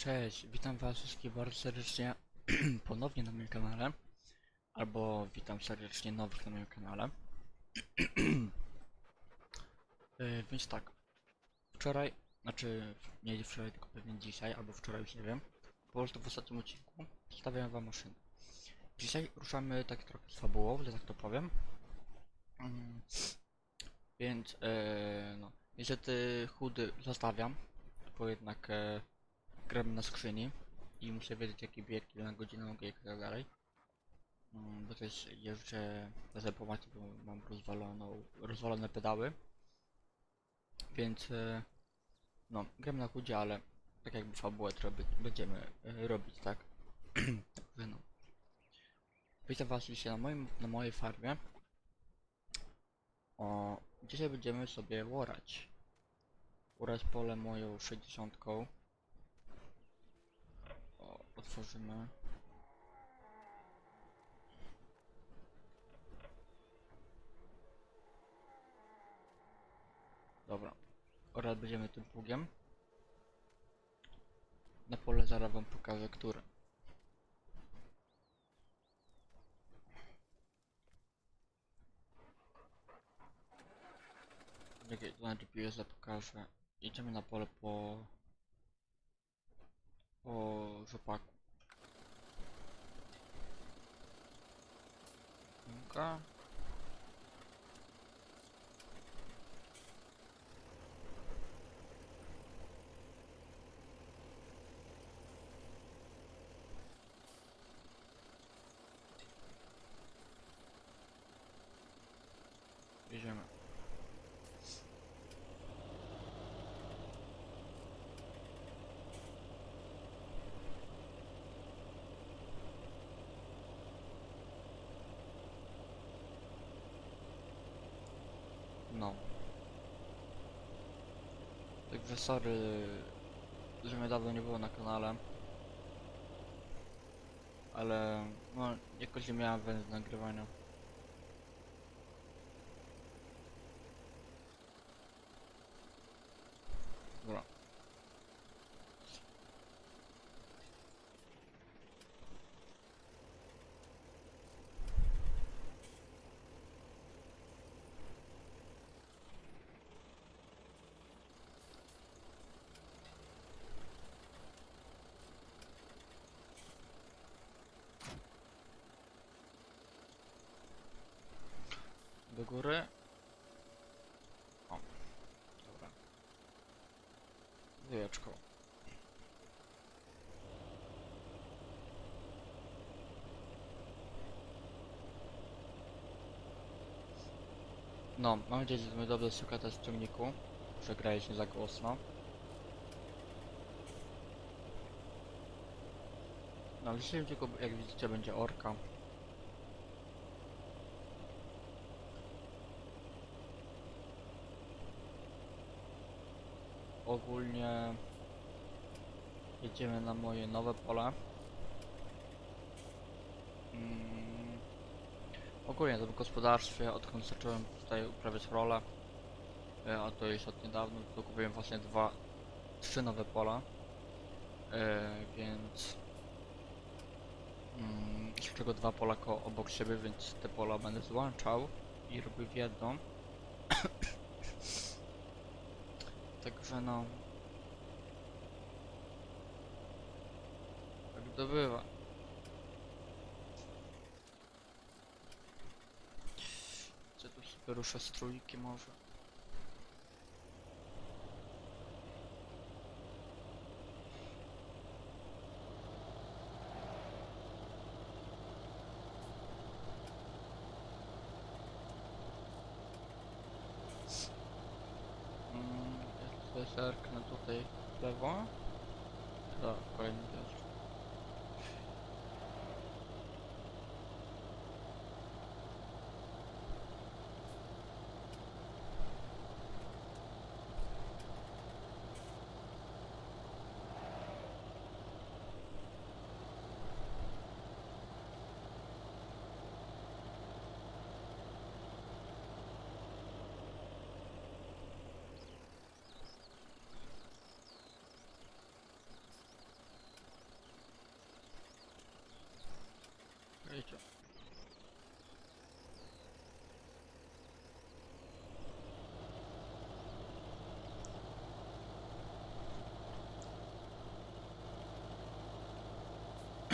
Cześć, witam was wszystkich bardzo serdecznie ponownie na moim kanale. Albo witam serdecznie nowych na moim kanale. Yy, więc tak, wczoraj, znaczy nie wczoraj, tylko pewnie dzisiaj, albo wczoraj już nie wiem. Po prostu w ostatnim odcinku przedstawiałem wam maszynę. Dzisiaj ruszamy tak trochę z fabułą, że tak to powiem. Mm, Więc, e, no, niestety chudy zostawiam, bo jednak e, gram na skrzyni i muszę wiedzieć jaki bieg, ile na godzinę mogę i tak dalej. Mm, Bo też jeżdżę bez automaty, bo mam rozwaloną, rozwalone pedały. Więc e, no, gram na chudzie, ale tak jakby fabułę to będziemy e, robić, tak? Także no. Witam was dzisiaj na, moim, na mojej farmie. O, dzisiaj będziemy sobie łorać. Urać pole moją 60. Otworzymy. Dobra. Oraz będziemy tym pługiem. Na pole zaraz wam pokażę, które. Czekaj, to na GPS pokażę. Idziemy na pole po... po rzepaku. Dobra. Jedziemy. No. Także sorry, że mnie dawno nie było na kanale. Ale no jakoś nie miałem węz do nagrywania. Dobra. Do góry. O. Dobra. No, mam nadzieję, że my dobrze słuchacie z ciągniku, nie za głośno. No, w dzisiejszym tylko, jak widzicie, będzie orka. Ogólnie jedziemy na moje nowe pole. Mm, ogólnie to w gospodarstwie, odkąd zacząłem tutaj uprawiać rolę, e, a to jest od niedawna, to kupiłem właśnie dwa, trzy nowe pola, e, więc mm, z czego dwa pola ko obok siebie, więc te pola będę złączał i robił w jedną. Także no. Tak to bywa. Co tu sobie ruszę z trójki może?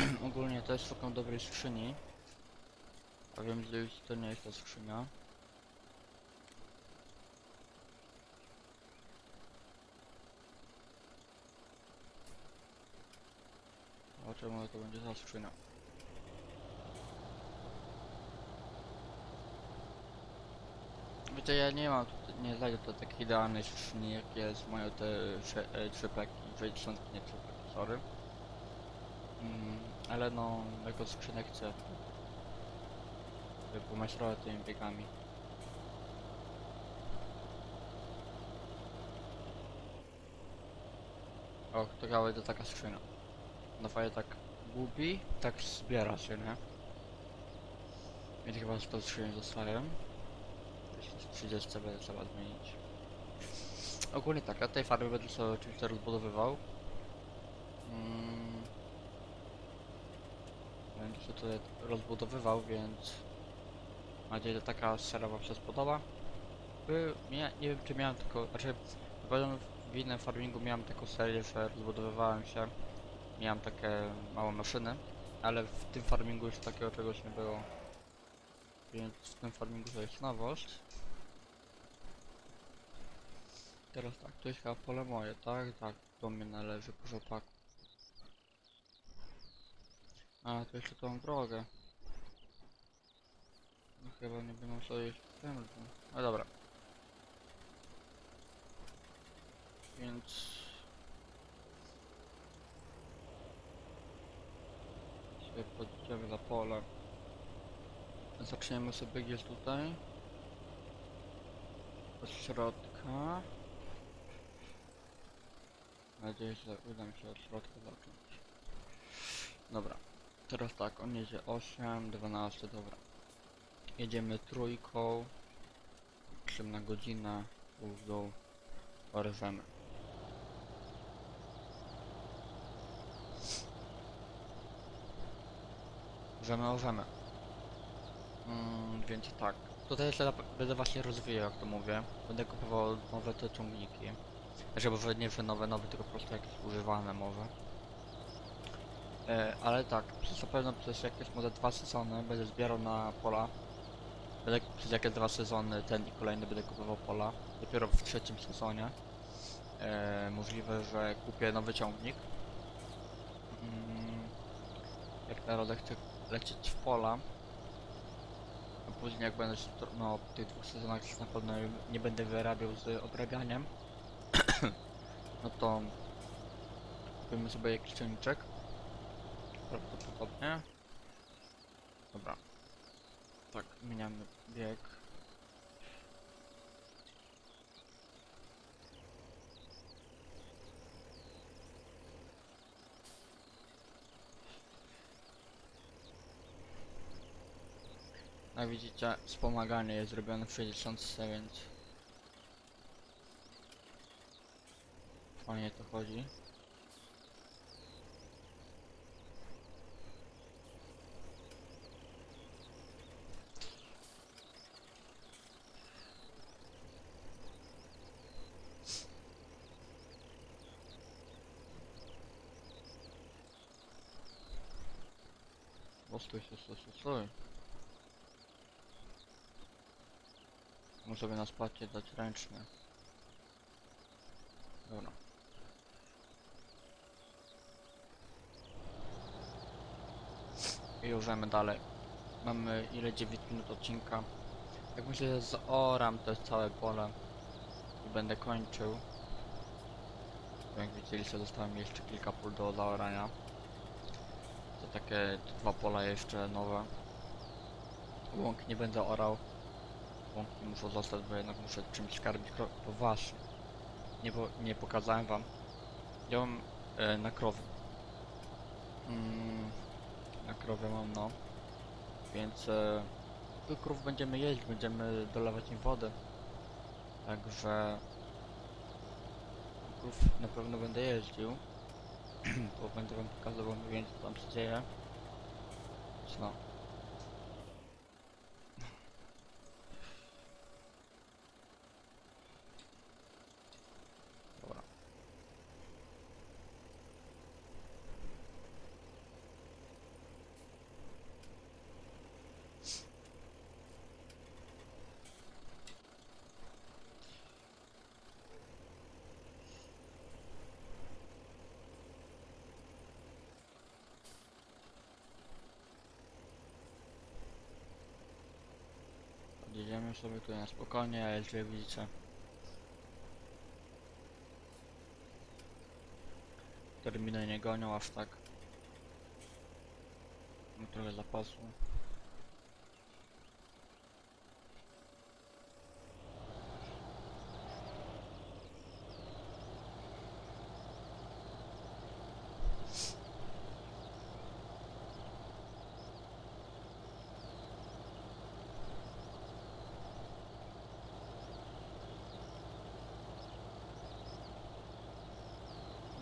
Ogólnie jest szukam dobrej skrzyni. A wiem, że już to nie jest ta skrzynia. Zobaczymy, to będzie ta skrzynia. Wiecie, ja nie mam, nie znajdę to takiej idealnej skrzyni, jak jest moje te sze- e, trzy pleki, czyli trzy pleki, sorry. Ale no, jako skrzynę chcę pomajstrować tymi biegami. O, to gałę to taka skrzynia. No fajnie tak gubi, tak zbiera się, nie? Więc chyba z tą skrzynią zostaję. Jeśli z 30 będę trzeba zmienić. Ogólnie tak, ja tej farby będę sobie oczywiście rozbudowywał. Mm. Się tutaj rozbudowywał, więc mam nadzieję, że taka seria wam się spodoba. By, nie, nie wiem czy miałem tylko, znaczy w innym farmingu miałem taką serię, że rozbudowywałem się. Miałem takie małe maszyny, ale w tym farmingu już takiego czegoś nie było. Więc w tym farmingu to jest nowość. Teraz tak, to jest chyba pole moje, tak? Tak, do mnie należy rzepaku. A, to jeszcze tą drogę. No chyba nie będą sobie jeść w tym, No dobra. Więc... Sobie podjedziemy na pole. Zaczniemy sobie gdzieś tutaj. Od środka. Mam nadzieję, że uda mi się od środka zacząć. Dobra. Teraz tak, on jedzie 8, 12, dobra. Jedziemy trójką. 3 na godzinę. Pół w dół. Orwemy. Rzemy orzemy. Mm, więc tak. Tutaj jeszcze będę właśnie rozwijał, jak to mówię. Będę kupował nowe te ciągniki. Znaczy, może nie, nowe, nowe, tylko po prostu jakieś używane może. E, ale tak, przez na pewno przez jakieś może dwa sezony będę zbierał na pola. Będę przez jakieś dwa sezony ten i kolejny będę kupował pola. Dopiero w trzecim sezonie. E, możliwe, że kupię nowy ciągnik. Mm, jak naprawdę chcę lecieć w pola. A później jak będę się, no po tych dwóch sezonach na pewno nie będę wyrabiał z odrabianiem. no to kupimy sobie jakiś ciągniczek. Prawdopodobnie. Dobra. Tak, zmieniamy bieg. Jak widzicie, wspomaganie jest zrobione w 60, więc fajnie to chodzi. Stój, stój, stój, stój, stój. Muszę sobie na spacie dać ręczny. Dobra. I ruszamy dalej. Mamy ile 9 minut odcinka. Jak myślę, że z oram to jest całe pole. I będę kończył. Jak widzieliście, dostałem jeszcze kilka pól do zaorania. To takie dwa pola jeszcze nowe. Łąk nie będę orał. Łąki muszą zostać, bo jednak muszę czymś karmić. To właśnie. Nie, po... nie pokazałem wam. Ja mam e, na krowy. Mm, na krowie mam no. Więc e, krów będziemy jeść, będziemy dolewać im wodę. Także krów na pewno będę jeździł. bo będę wam pokazywał mniej więcej co tam się dzieje. No. Dobra. Stoimy sobie tutaj na spokojnie, a jak widzicie terminy nie gonią aż tak. Mam trochę zapasu.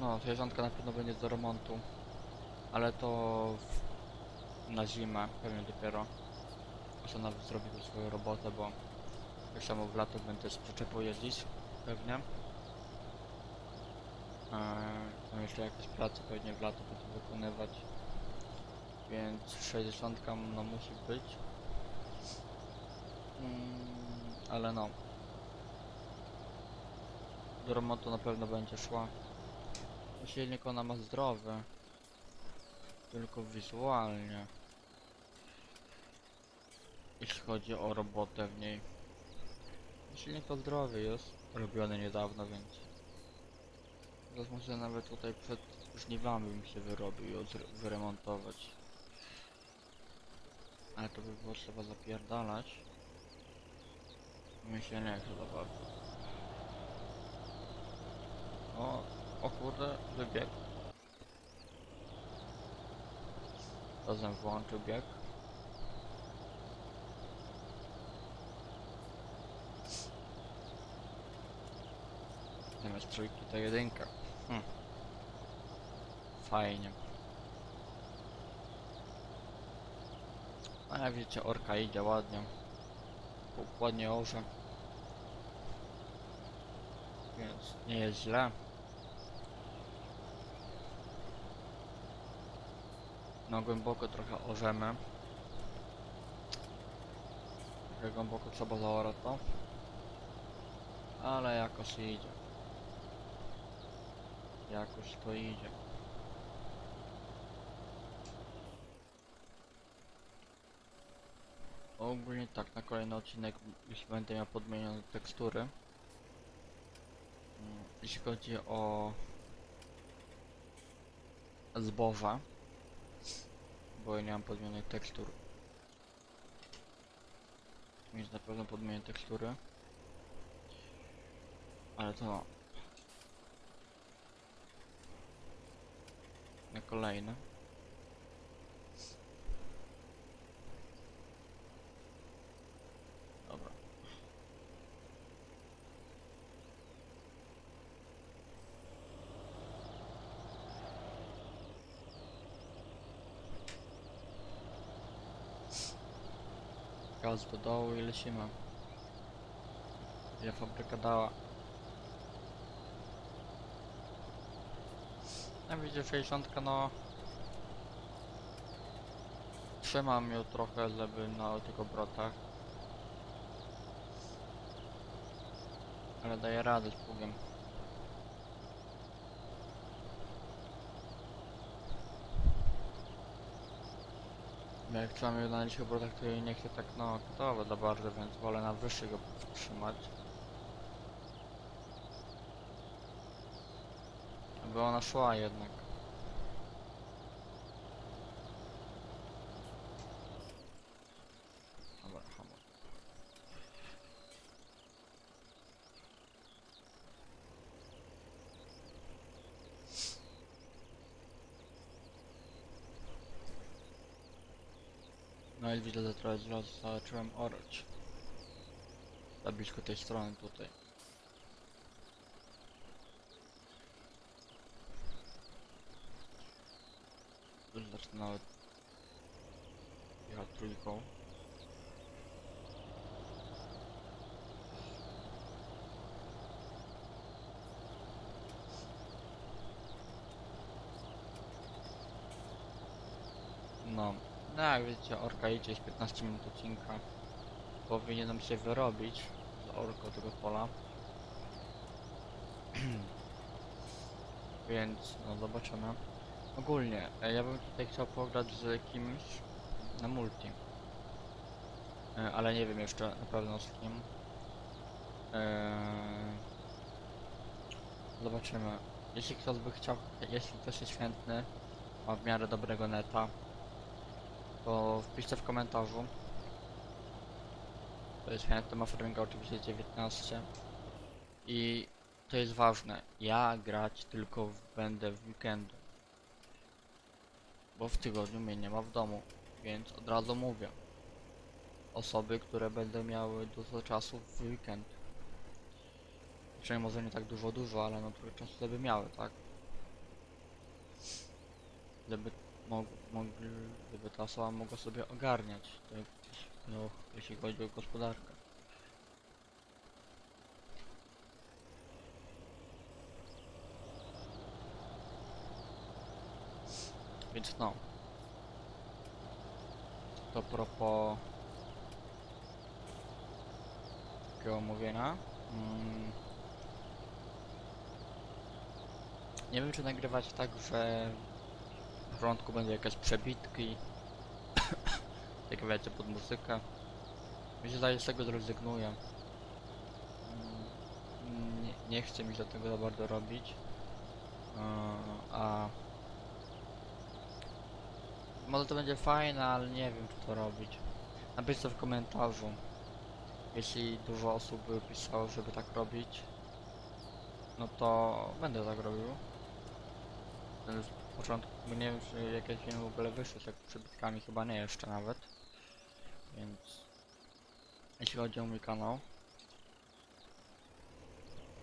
No, zwierzątka na pewno będzie do remontu, ale to w, na zimę pewnie dopiero. Aż ona zrobi tu swoją robotę, bo tak samo w lato będę z przyczepą jeździć, pewnie. Eee, tam jeszcze jakieś prace pewnie w lato będę wykonywać. Więc 60 no musi być. Mm, ale no. Do remontu na pewno będzie szła. Silnik ona ma zdrowy. Tylko wizualnie. Jeśli chodzi o robotę w niej. Silnik to zdrowy jest. Robiony niedawno, więc... Teraz może nawet tutaj przed żniwami bym się wyrobił i wyremontować. Ale to by było trzeba zapierdalać. Mi się nie chce za bardzo. O, o kurde, wybieg. Razem włączył bieg. Zamiast trójki to jedynka. Hm. Fajnie. A jak widzicie, orka idzie ładnie. Ładnie orze. Więc nie jest źle. No głęboko trochę orzemy. Trochę głęboko trzeba zaorać to. Ale jakoś idzie. Jakoś to idzie. Ogólnie tak, na kolejny odcinek już będę miał podmienione tekstury. Mm, Jeśli chodzi o zboża, bo ja nie mam podmienionych tekstur. Więc na pewno podmienię tekstury. Ale to na kolejne. Dobra. Gaz do dołu i lecimy. Ile fabryka dała. Ja widzę 60 no Trzymam ją trochę, żeby na tych obrotach. Ale daję radę z pługiem. Jak trzymam ją na niskich obrotach, jej nie chcę tak no gotowe za bardzo, więc wolę na wyższych go trzymać. Aby ona szła jednak. Dobra, hamuj. I widzę, zacząłem orać. Za blisko tej strony tutaj. Już zacznę nawet jechać trójką. Jak wiecie, orka idzie jest 15 minut odcinka. Powinienem się wyrobić z orką tego pola. Więc, no zobaczymy. Ogólnie, e, ja bym tutaj chciał pograć z kimś na multi. E, ale nie wiem jeszcze na pewno z kim. E, zobaczymy. Jeśli ktoś by chciał, jeśli ktoś jest chętny, ma w miarę dobrego neta, to wpiszcie w komentarzu. To jest chętny, ma Fringa oczywiście 19. I to jest ważne, ja grać tylko będę w weekendy. Bo w tygodniu mnie nie ma w domu, więc od razu mówię. Osoby, które będą miały dużo czasu w weekend. Czyli może nie tak dużo, dużo, ale no trochę czasu żeby miały, tak? Żeby mog, żeby ta osoba mogła sobie ogarniać, tak, no, jeśli chodzi o gospodarkę. Więc no. To propos takiego omówienia. Mm. Nie wiem czy nagrywać tak, że w porządku będzie jakieś przebitki. Jak wiecie, pod muzykę. Mi się zdaje, z tego zrezygnuję. Mm, Nie, nie chcę mi się tego za bardzo robić. Yy, A może to będzie fajne, ale nie wiem czy to robić. Napiszcie w komentarzu. Jeśli dużo osób by pisało, żeby tak robić, no to będę tak robił. Początku, nie wiem czy jakieś filmy w ogóle wyszły z jak przybytkami, chyba nie jeszcze nawet. Więc jeśli chodzi o mój kanał.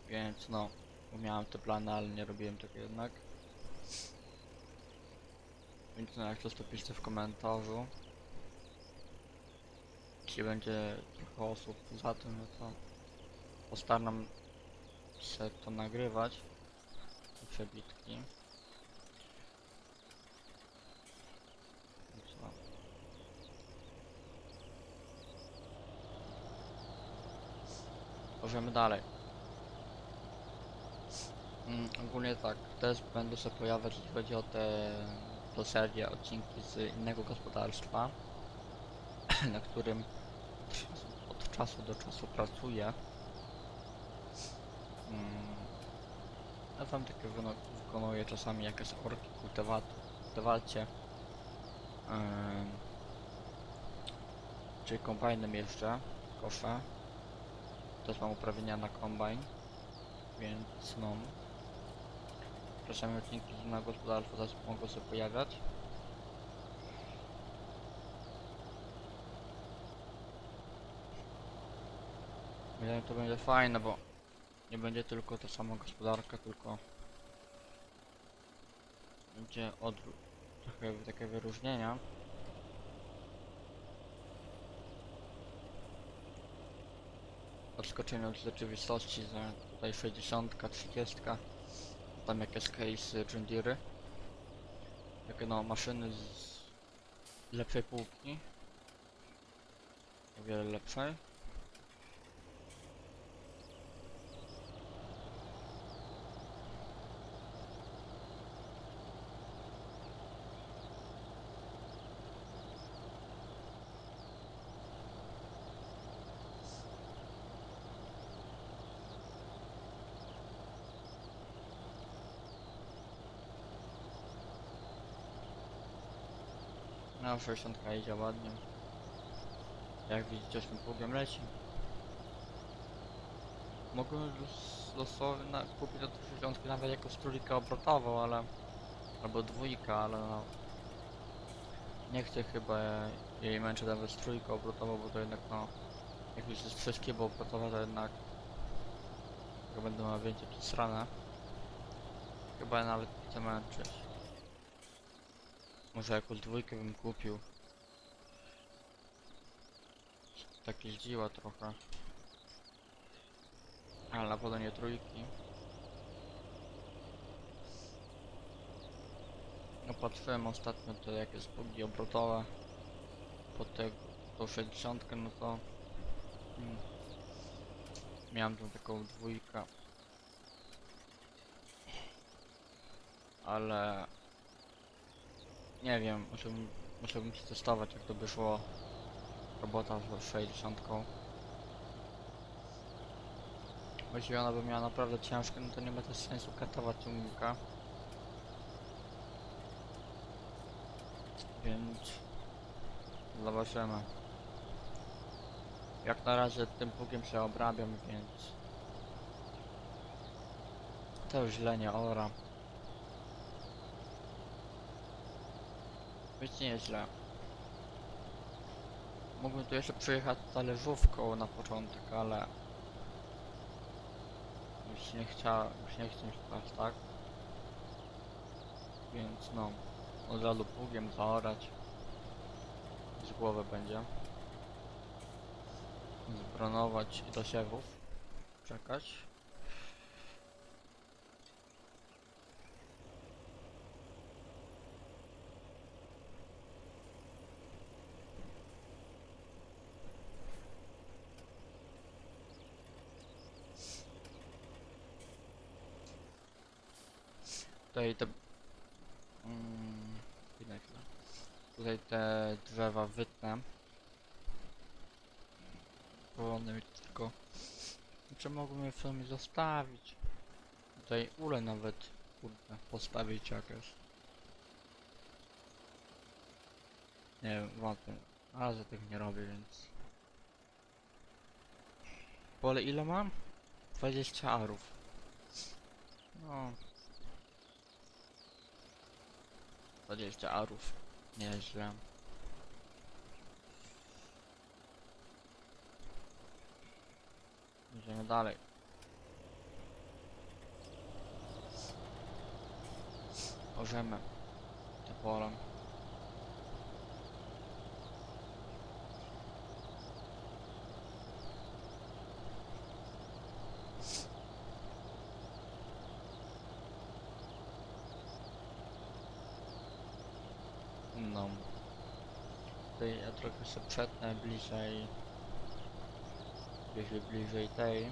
Więc no, miałem te plany, ale nie robiłem tego jednak. Więc no, jak coś to piszcie w komentarzu. Jeśli będzie trochę osób za tym, no to postaram się to nagrywać. Przebitki. Więc no. Możemy dalej. Mm, ogólnie tak, też będą się pojawiać, jeśli chodzi o te to serię odcinki z innego gospodarstwa, na którym od czasu do czasu pracuję. Mm, Ja tam takie wykonuję czasami jakieś orki, kultywacje. Ym, Czyli kombajnem jeszcze, koszę. Też mam uprawnienia na kombajn, więc no. Czasami odcinki z innego gospodarstwa też mogą się pojawiać. Myślę, to będzie fajne, bo nie będzie tylko ta sama gospodarka, tylko będzie odwrót. Trochę takie wyróżnienia. Odskoczenie od rzeczywistości, że tutaj 60, 30, tam jakieś case John Deere. Takie no maszyny z lepszej półki. O wiele lepszej. No 60 idzie ładnie. Jak widzicie, 8 pługiem leci. Mogłem los- losowo na, kupić od 60 nawet jako trójkę obrotową, ale... Albo dwójka, ale no... Nie chcę chyba jej męczyć nawet z trójką obrotową, bo to jednak no... Jak już jest wszystkie obrotowe, to jednak... Jak będę miał więcej przesrane. Chyba nawet chcę męczyć. Może jakąś dwójkę bym kupił. Tak jeździła trochę. Ale na pewno nie trójki. No patrzyłem ostatnio to jakieś pługi obrotowe. Po tego, tą 60 no to... Hmm, miałem tą taką dwójkę. Ale nie wiem, musiałbym, musiałbym przetestować jak to by szło. robota z 60. Jeśli ona by miała naprawdę ciężkie, no to nie ma też sensu katować ciągnika. Więc zobaczymy. Jak na razie tym pługiem się obrabiam, więc to już źle nie ora. Być nieźle. Mógłbym tu jeszcze przyjechać talerzówką na początek, ale już nie chciał, już nie chcę teraz tak. Więc no, od razu pługiem zaorać. Z głowy będzie. Zbronować i do siewów. Czekać. Tutaj te... Mm. Tutaj te drzewa wytnę. Bo one mi tylko... Czy mogłem je w sumie zostawić? Tutaj ule nawet, kurde, postawić jakieś. Nie wiem, wątpię. Ale za tego nie robię, więc... Pole ile mam? 20 arów. No, 20 arów. Nieźle. Idziemy dalej. Orzemy. Te pola. No. Tutaj ja trochę się przetnę bliżej. Bliżej, bliżej tej.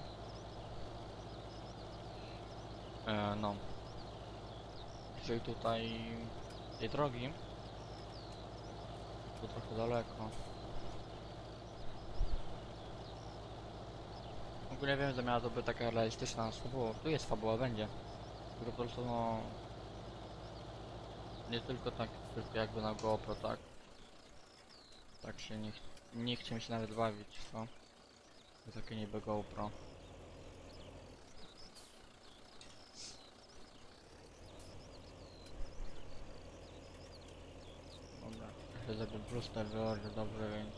E, no. Bliżej tutaj tej drogi. Tu trochę daleko. Ogólnie wiem, że miała to taka realistyczna fabuła. Tu jest fabuła, będzie. Tylko po prostu no... Nie tylko tak, tylko jakby na GoPro, tak? Tak się nie, ch nie mi się nawet bawić, co? To takie niby GoPro. Dobra, jeszcze sobie brustę wyłożę dobrze, więc...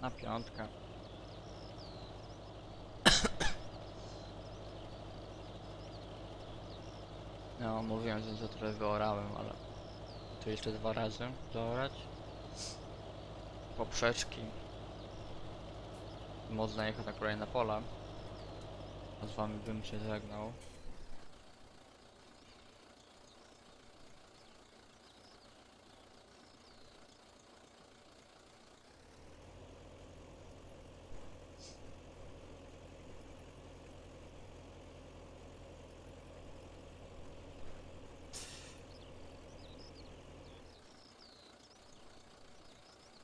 Na piątkę. No, mówiłem, że za trochę wyorałem, ale tu jeszcze dwa razy zaorać. Poprzeczki. Można jechać na kolejne pola. A z wami bym się żegnał.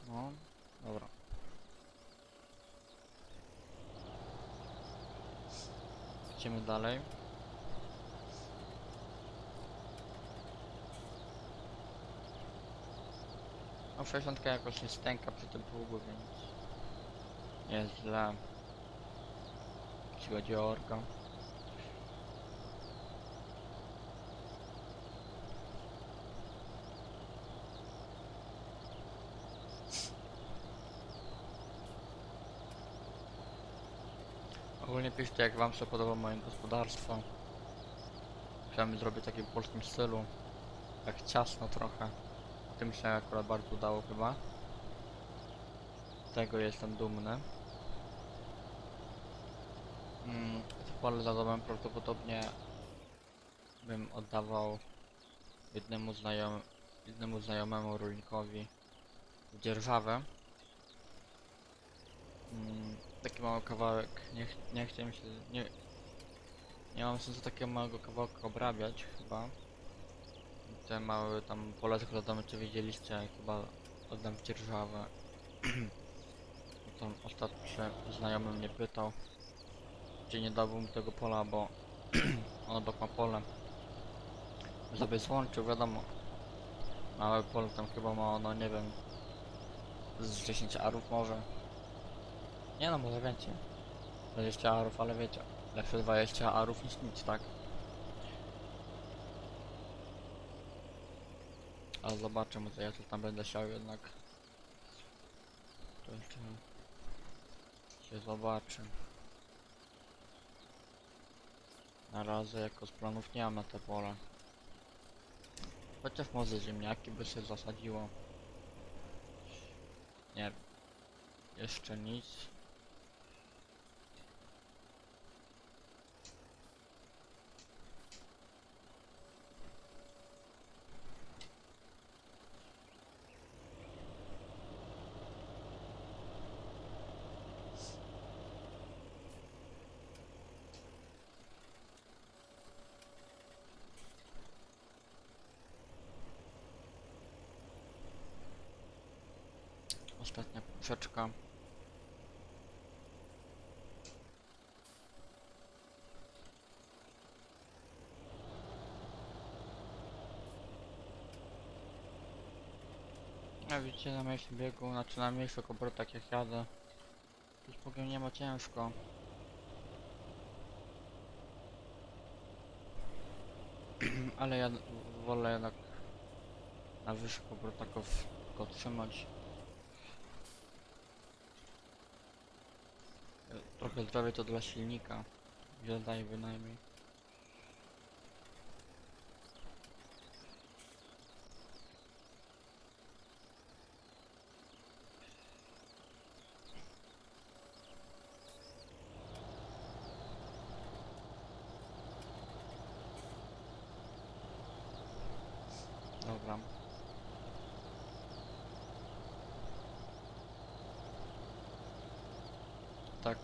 No, dobra. Idziemy dalej. No 60 jakoś nie stęka przy tym pługu, więc jest źle. Jeśli chodzi o orka. Ogólnie piszcie jak wam się podoba moje gospodarstwo. Chciałem zrobić takie w polskim stylu. Tak ciasno trochę. Tym się akurat bardzo udało chyba. Z tego jestem dumny. Mm, pole za domem prawdopodobnie bym oddawał jednemu, znajom jednemu znajomemu rolnikowi dzierżawę. Mm, taki mały kawałek, nie, ch- nie mi się, nie, nie mam sensu takiego małego kawałka obrabiać chyba. te małe tam pole zakładamy, czy widzieliście, chyba oddam dzierżawę. tam ostatnio znajomy mnie pytał, czy nie dałbym tego pola, bo on obok ma pole. Sobie złączył, wiadomo. Małe pole tam chyba ma, no nie wiem, z 10 arów może. Nie no, może więcej. 20 arów, ale wiecie, lepsze 20 arów niż nic, tak? Ale zobaczymy, co ja tu tam będę siał jednak. To jeszcze się zobaczy. Na razie jako z planów nie mam na te pole. Chociaż może ziemniaki by się zasadziło. Nie. Jeszcze nic. A widzicie na mniejszym biegu, znaczy na mniejszych obrotach jak jadę. Już powiem nie ma ciężko. Ale ja wolę jednak na wyższych obrotach go trzymać. Trochę zdrowie to dla silnika. Wiele daje bynajmniej. Dobra. Tak,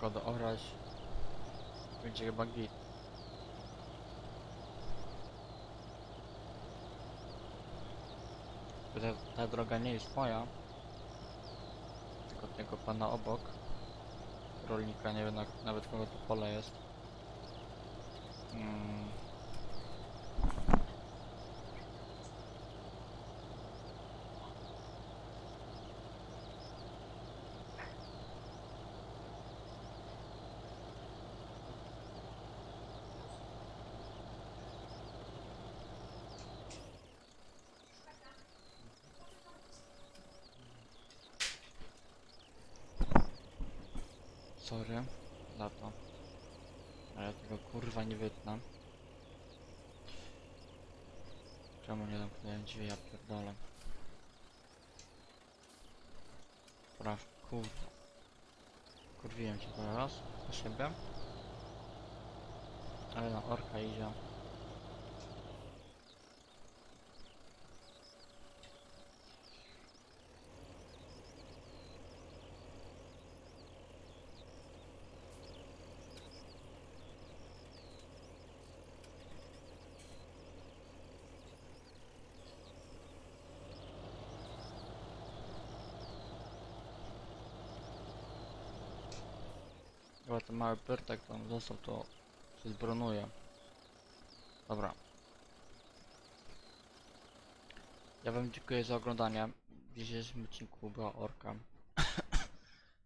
orać będzie chyba git. Ta, ta droga nie jest moja, tylko tego pana obok. Rolnika, nie wiem na- nawet kogo to pole jest. Mm. Sorry za to. Ale tego kurwa nie wytnę. Czemu nie zamknąłem drzwi, ja pierdolę. Praw, kurwa. Kurwiłem cię teraz na siebie. Ale na orka idzie. Chyba mały pyrtek tam został, to się zbronuje. Dobra. Ja wam dziękuję za oglądanie. W dzisiejszym odcinku była orka.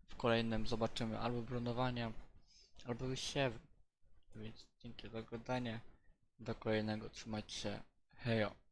w kolejnym zobaczymy albo bronowanie, albo siew. Więc dzięki za oglądanie. Do kolejnego. Trzymajcie się. Hejo.